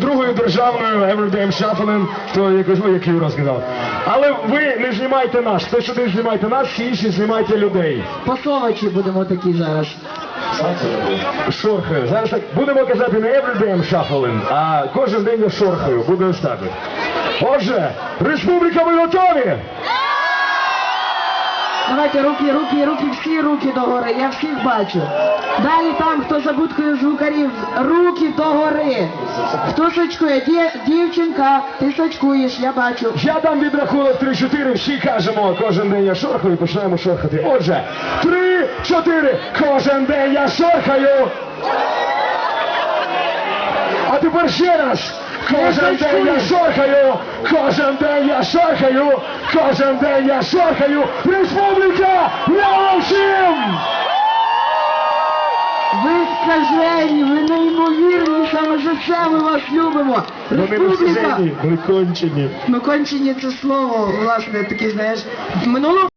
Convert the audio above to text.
другою державною Everyday Shuffling, то якось, ну, як Юра сказав. Але ви не знімайте нас. Хтось один знімайте нас, всі інші знімайте людей. Посовачі будемо такі зараз. Шорхаю. Зараз так будемо казати не everyday shuffling, а кожен день я шорхаю. Буде ось так. от. Отже, республіка, ви готові? Давайте руки, руки, руки, всі руки догори, я всіх бачу. Далі там, хто за будкою звукарів, руки догори. Хто сачкує? Ді- дівчинка, ти сачкуєш, я бачу. Я дам відрахунок 3-4, всі кажемо, кожен день я шорхаю і починаємо шорхати. Отже, 3-4, кожен день я шорхаю. А тепер ще раз. Кожен день я шорхаю, кожен день я шорхаю, кожен день я шорхаю. Республіка, я всім! Скажені, ви неймовірні, саме за це ми вас любимо. Республіка. ми кончені. Ну, кончені це слово, власне, таке, знаєш, в минулому